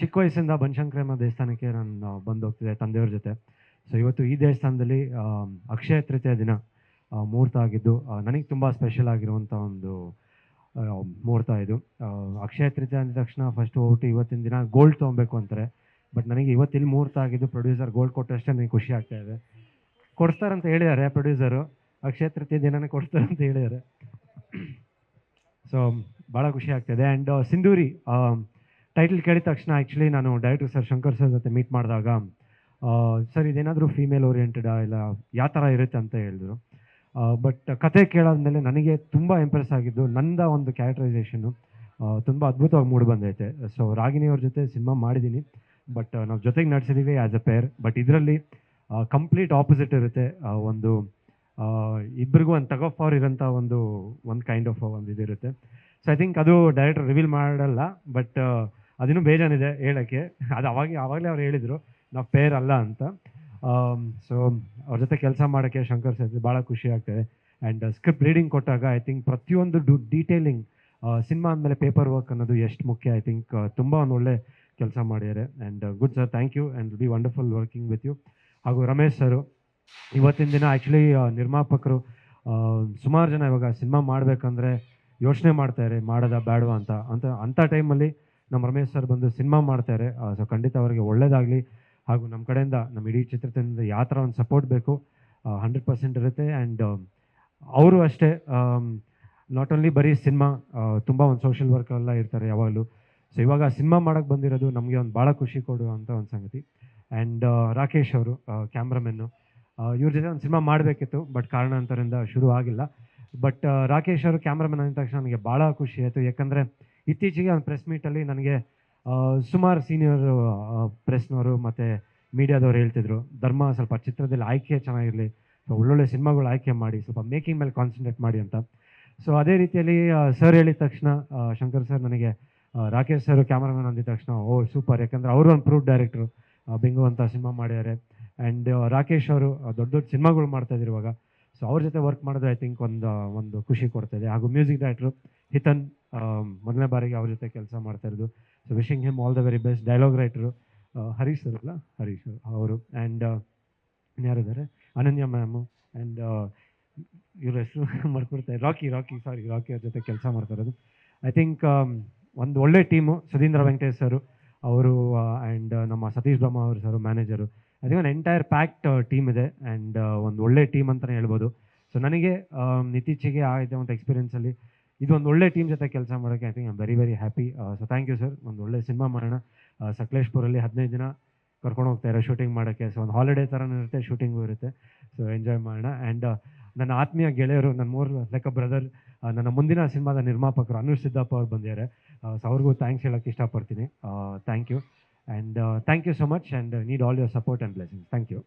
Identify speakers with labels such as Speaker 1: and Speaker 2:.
Speaker 1: ಚಿಕ್ಕ ವಯಸ್ಸಿಂದ ಬನಶಂಕರಮ್ಮ ದೇವಸ್ಥಾನಕ್ಕೆ ನಾನು ಬಂದು ಹೋಗ್ತಿದ್ದೆ ತಂದೆಯವ್ರ ಜೊತೆ. ಸೊ ಇವತ್ತು ಈ ದೇವಸ್ಥಾನದಲ್ಲಿ ಅಕ್ಷಯ ತೃತೀಯ ದಿನ ಮುಹೂರ್ತ ಆಗಿದ್ದು ನನಗೆ ತುಂಬ ಸ್ಪೆಷಲ್ ಆಗಿರುವಂಥ ಒಂದು ಮುಹೂರ್ತ ಇದು. ಅಕ್ಷಯ ತೃತೀಯ ಅಂದ ತಕ್ಷಣ ಫಸ್ಟ್ ಹೋಗ್ಬಿಟ್ಟು ಇವತ್ತಿನ ದಿನ ಗೋಲ್ಡ್ ತೊಗೊಬೇಕು ಅಂತಾರೆ. ಬಟ್ ನನಗೆ ಇವತ್ತಿಲ್ಲಿ ಮುಹೂರ್ತ ಆಗಿದ್ದು ಪ್ರೊಡ್ಯೂಸರ್ ಗೋಲ್ಡ್ ಕೊಟ್ಟಷ್ಟೇ ನನಗೆ ಖುಷಿ ಆಗ್ತಾ ಇದೆ. ಕೊಡ್ತಾರಂತ ಹೇಳಿದ್ದಾರೆ ಪ್ರೊಡ್ಯೂಸರು ಅಕ್ಷಯ ತೃತೀಯ ದಿನನೇ ಕೊಡ್ತಾರೆ ಅಂತ ಹೇಳಿದ್ದಾರೆ. ಸೊ ಭಾಳ ಖುಷಿ ಆಗ್ತಿದೆ ಆ್ಯಂಡ್ ಸಿಂಧೂರಿ ಟೈಟಲ್ ಕೇಳಿದ ತಕ್ಷಣ ಆ್ಯಕ್ಚುಲಿ ನಾನು ಡೈರೆಕ್ಟರ್ ಸರ್ ಶಂಕರ್ ಸರ್ ಜೊತೆ ಮೀಟ್ ಮಾಡಿದಾಗ ಸರ್, ಇದೇನಾದರೂ ಫೀಮೇಲ್ ಓರಿಯೆಂಟೆಡಾ ಇಲ್ಲ, ಯಾವ ಥರ ಇರುತ್ತೆ ಅಂತ ಹೇಳಿದ್ರು. ಬಟ್ ಕತೆ ಕೇಳಾದ್ಮೇಲೆ ನನಗೆ ತುಂಬ ಇಂಪ್ರೆಸ್ ಆಗಿದ್ದು, ನಂದ ಒಂದು ಕ್ಯಾರೆಕ್ಟರೈಸೇಷನ್ನು ತುಂಬ ಅದ್ಭುತವಾಗಿ ಮೂಡಿ ಬಂದೈತೆ. ಸೊ ರಾಗಿಣಿ ಅವ್ರ ಜೊತೆ ಸಿನಿಮಾ ಮಾಡಿದ್ದೀನಿ ಬಟ್ ನಾವು ಜೊತೆಗೆ ನಡೆಸಿದ್ದೀವಿ ಆ್ಯಸ್ ಅ ಪೇರ್ ಬಟ್ ಇದರಲ್ಲಿ ಕಂಪ್ಲೀಟ್ ಆಪೋಸಿಟ್ ಇರುತ್ತೆ. ಒಂದು ಇಬ್ಬರಿಗೂ ಒಂದು ತಗೋ ಫಾರ್ ಇರೋಂಥ ಒಂದು ಒಂದು ಕೈಂಡ್ ಆಫ್ ಒಂದು ಇದಿರುತ್ತೆ. ಸೊ ಐ ಥಿಂಕ್ ಅದು ಡೈರೆಕ್ಟರ್ ರಿವೀಲ್ ಮಾಡಲ್ಲ. ಬಟ್ ಅದಿನ್ನೂ ಬೇಜಾನಿದೆ ಹೇಳೋಕ್ಕೆ. ಅದು ಅವಾಗ ಆವಾಗಲೇ ಅವ್ರು ಹೇಳಿದರು, ನಾವು ಪೇರ್ ಅಲ್ಲ ಅಂತ. ಸೊ ಅವ್ರ ಜೊತೆ ಕೆಲಸ ಮಾಡೋಕ್ಕೆ ಶಂಕರ್ ಸರ್ ಭಾಳ ಖುಷಿ ಆಗ್ತದೆ. ಆ್ಯಂಡ್ ಸ್ಕ್ರಿಪ್ಟ್ ರೀಡಿಂಗ್ ಕೊಟ್ಟಾಗ ಐ ಥಿಂಕ್ ಪ್ರತಿಯೊಂದು ಡು ಡೀಟೇಲಿಂಗ್ ಸಿನಿಮಾ ಅಂದಮೇಲೆ ಪೇಪರ್ ವರ್ಕ್ ಅನ್ನೋದು ಎಷ್ಟು ಮುಖ್ಯ ಐ ಥಿಂಕ್ ತುಂಬ ಒಂದು ಒಳ್ಳೆ ಕೆಲಸ ಮಾಡಿದ್ದಾರೆ and good sir thank you and be wonderful working with you ಹಾಗೂ ರಮೇಶ್ ಸರು, ಇವತ್ತಿನ ದಿನ ಆ್ಯಕ್ಚುಲಿ ನಿರ್ಮಾಪಕರು ಸುಮಾರು ಜನ ಇವಾಗ ಸಿನಿಮಾ ಮಾಡಬೇಕಂದ್ರೆ ಯೋಚನೆ ಮಾಡ್ತಾರೆ ಮಾಡೋದಾ ಬೇಡವಾ ಅಂತ. ಅಂತ ಅಂಥ ಟೈಮಲ್ಲಿ ನಮ್ಮ ರಮೇಶ್ ಸರ್ ಬಂದು ಸಿನಿಮಾ ಮಾಡ್ತಾರೆ. ಸೊ ಖಂಡಿತ ಅವರಿಗೆ ಒಳ್ಳೇದಾಗಲಿ. ಹಾಗೂ ನಮ್ಮ ಕಡೆಯಿಂದ, ನಮ್ಮ ಇಡೀ ಚಿತ್ರತಂಡದ ಯಾವ ಥರ ಒಂದು ಸಪೋರ್ಟ್ ಬೇಕು. ಹಂಡ್ರೆಡ್ ಪರ್ಸೆಂಟ್ ಇರುತ್ತೆ. ಆ್ಯಂಡ್ ಅವರು ಅಷ್ಟೇ ನಾಟ್ ಓನ್ಲಿ ಬರೀ ಸಿನಿಮಾ ತುಂಬ ಒಂದು ಸೋಷಿಯಲ್ ವರ್ಕ್ ಎಲ್ಲ ಇರ್ತಾರೆ ಯಾವಾಗಲೂ. ಸೊ ಇವಾಗ ಸಿನಿಮಾ ಮಾಡೋಕ್ಕೆ ಬಂದಿರೋದು ನಮಗೆ ಒಂದು ಭಾಳ ಖುಷಿ ಕೊಡುವಂಥ ಒಂದು ಸಂಗತಿ. ಆ್ಯಂಡ್ ರಾಕೇಶ್ ಅವರು ಕ್ಯಾಮ್ರಾಮೆನ್ನು ಇವ್ರ ಜೊತೆ ಒಂದು ಸಿನಿಮಾ ಮಾಡಬೇಕಿತ್ತು. ಬಟ್ ಕಾರಣಾಂತರದಿಂದ ಶುರು ಆಗಿಲ್ಲ. ಬಟ್ ರಾಕೇಶ್ ಅವರು ಕ್ಯಾಮ್ರಾಮನ್ ಅಂದ ತಕ್ಷಣ ನನಗೆ ಭಾಳ ಖುಷಿ ಆಯಿತು. ಯಾಕಂದರೆ ಇತ್ತೀಚೆಗೆ ಒಂದು ಪ್ರೆಸ್ ಮೀಟಲ್ಲಿ ನನಗೆ ಸುಮಾರು ಸೀನಿಯರ್ ಪ್ರೆಸ್ನವರು ಮತ್ತು ಮೀಡಿಯಾದವ್ರು ಹೇಳ್ತಿದ್ರು, ಧರ್ಮ ಸ್ವಲ್ಪ ಚಿತ್ರದಲ್ಲಿ ಆಯ್ಕೆ ಚೆನ್ನಾಗಿರಲಿ ಸೊ ಒಳ್ಳೊಳ್ಳೆ ಸಿನಿಮಾಗಳು ಆಯ್ಕೆ ಮಾಡಿ, ಸ್ವಲ್ಪ ಮೇಕಿಂಗ್ ಮೇಲೆ ಕಾನ್ಸಂಟ್ರೇಟ್ ಮಾಡಿ ಅಂತ. ಸೊ ಅದೇ ರೀತಿಯಲ್ಲಿ ಸರ್ ಹೇಳಿದ ತಕ್ಷಣ ಶಂಕರ್ ಸರ್ ನನಗೆ ರಾಕೇಶ್ ಸರ್ ಕ್ಯಾಮ್ರಾಮನ್ ಅಂದಿದ ತಕ್ಷಣ, ಓ ಸೂಪರ್ ಯಾಕಂದರೆ ಅವರು ಒಂದು ಪ್ರೂಫ್ ಡೈರೆಕ್ಟ್ರು ಬೆಂಗು ಅಂತ ಸಿನಿಮಾ ಮಾಡಿದ್ದಾರೆ ಆ್ಯಂಡ್ ರಾಕೇಶ್ ಅವರು ದೊಡ್ಡ ದೊಡ್ಡ ಸಿನಿಮಾಗಳು ಮಾಡ್ತಾಯಿದ್ರು ಇವಾಗ. ಸೊ ಅವ್ರ ಜೊತೆ ವರ್ಕ್ ಮಾಡೋದು ಐ ಥಿಂಕ್ ಒಂದು ಒಂದು ಖುಷಿ ಕೊಡ್ತಾಯಿದೆ ಹಾಗೂ ಮ್ಯೂಸಿಕ್ ಡೈರೆಕ್ಟರ್ ಹಿತನ್ ಮೊದಲನೇ ಬಾರಿಗೆ ಅವ್ರ ಜೊತೆ ಕೆಲಸ ಮಾಡ್ತಾ ಇರೋದು. So wishing him all the very best dialogue writer Harish sir ಅಲ್ಲ? ಹರೀಶ್ ಅವರು. ಆ್ಯಂಡ್ ಯಾರಿದ್ದಾರೆ? ಅನನ್ಯ ಮ್ಯಾಮು ಆ್ಯಂಡ್ ಇವ್ರ ಹೆಸರು ಮಾಡ್ಕೊಡ್ತಾರೆ ರಾಕಿ ರಾಕಿ ಸಾರಿ ರಾಕಿ ಅವ್ರ ಜೊತೆ ಕೆಲಸ ಮಾಡ್ತಾ ಇರೋದು. ಐ ಥಿಂಕ್ ಒಂದು ಒಳ್ಳೆ ಟೀಮು ಸುಧೀಂದ್ರ ವೆಂಕಟೇಶ್ ಸರು ಅವರು ಆ್ಯಂಡ್ ನಮ್ಮ ಸತೀಶ್ ಬ್ರಹ್ಮ ಅವರು ಸರ್ ಮ್ಯಾನೇಜರು ಥಿಂಕ್ ಒಂದು ಎಂಟೈರ್ ಪ್ಯಾಕ್ಟ್ ಟೀಮ್ ಇದೆ ಆ್ಯಂಡ್ ಒಂದು ಒಳ್ಳೆ ಟೀಮ್ ಅಂತಲೇ ಹೇಳ್ಬೋದು. ಸೊ ನನಗೆ ಆಮ್, ಇತ್ತೀಚೆಗೆ ಆಗಿದೆ ಒಂದು ಎಕ್ಸ್ಪೀರಿಯನ್ಸಲ್ಲಿ ಇದು ಒಂದು ಒಳ್ಳೆ ಟೀಮ್ ಜೊತೆ ಕೆಲಸ ಮಾಡೋಕ್ಕೆ I think I'm very very happy so thank you sir ಒಂದು ಒಳ್ಳೆ ಸಿನಿಮಾ ಮಾಡೋಣ. ಸಕಲೇಶ್ಪುರಲ್ಲಿ ಹದಿನೈದು ದಿನ ಕರ್ಕೊಂಡು ಹೋಗ್ತಾರೆ ಶೂಟಿಂಗ್ ಮಾಡೋಕ್ಕೆ ಸೊ ಒಂದು ಹಾಲಿಡೇ ಥರನೂ ಇರುತ್ತೆ ಶೂಟಿಂಗು ಇರುತ್ತೆ. ಸೊ ಎಂಜಾಯ್ ಮಾಡೋಣ. ಆ್ಯಂಡ್ ನನ್ನ ಆತ್ಮೀಯ ಗೆಳೆಯರು ನನ್ನ ಮೂರು ಲೈಕ್ ಬ್ರದರ್ ನನ್ನ ಮುಂದಿನ ಸಿನಿಮಾದ ನಿರ್ಮಾಪಕರು ಅನುಷ್ ಸಿದ್ದಪ್ಪ ಅವ್ರು ಬಂದಿದ್ದಾರೆ. ಸೊ ಅವ್ರಿಗೂ ಥ್ಯಾಂಕ್ಸ್ ಹೇಳೋಕ್ಕೆ ಇಷ್ಟಪಡ್ತೀನಿ. Thank you And uh, thank you so much and uh, need all your support and blessings. Thank you.